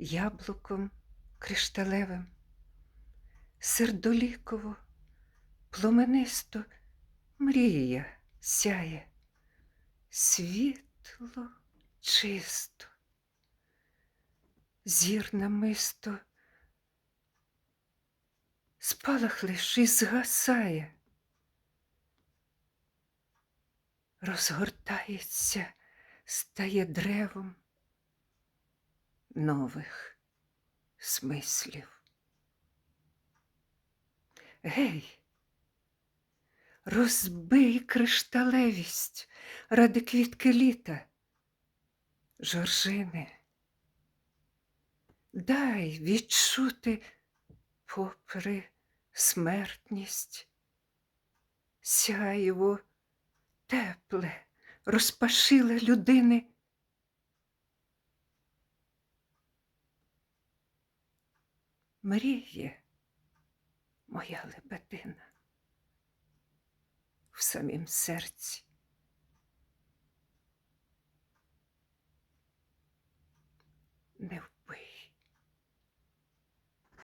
яблуком кришталевим, сердоліково, пломенисто мрія сяє, світло чисто, зір намисто, спалах лиш і згасає, розгортається, стає древом нових смислів. Гей, розбий кришталевість ради квітки літа, жоржини. Дай відчути попри смертність, сяйво тепле, розпашиле людини. Мріє моя лебедина в самім серці